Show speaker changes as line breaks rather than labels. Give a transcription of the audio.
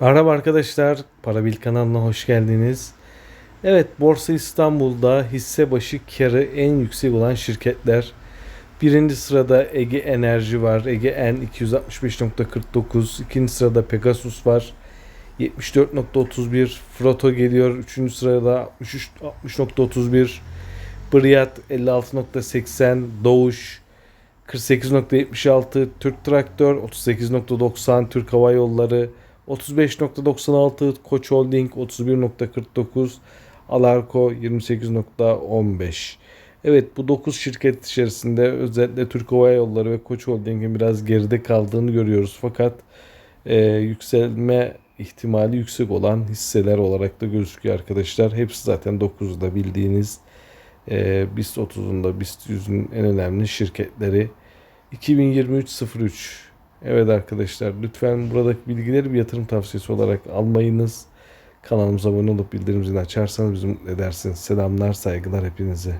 Merhaba arkadaşlar, Parabil kanalına hoş geldiniz. Evet, Borsa İstanbul'da hisse başı karı en yüksek olan şirketler. Birinci sırada Ege Enerji var, Ege N 265.49. İkinci sırada Pegasus var, 74.31. Froto geliyor, üçüncü sırada 63 60.31. Briyat 56.80. Doğuş 48.76 Türk Traktör 38.90 Türk Hava Yolları 35.96 Koç Holding 31.49 Alarko 28.15 Evet bu 9 şirket içerisinde özellikle Türk Hava Yolları ve Koç Holding'in biraz geride kaldığını görüyoruz. Fakat e, yükselme ihtimali yüksek olan hisseler olarak da gözüküyor arkadaşlar. Hepsi zaten 9'da bildiğiniz e, BIST 30'un BIST 100'ün en önemli şirketleri. 2023-03 Evet arkadaşlar lütfen buradaki bilgileri bir yatırım tavsiyesi olarak almayınız. Kanalımıza abone olup bildirim zilini açarsanız bizi mutlu edersiniz. Selamlar saygılar hepinize.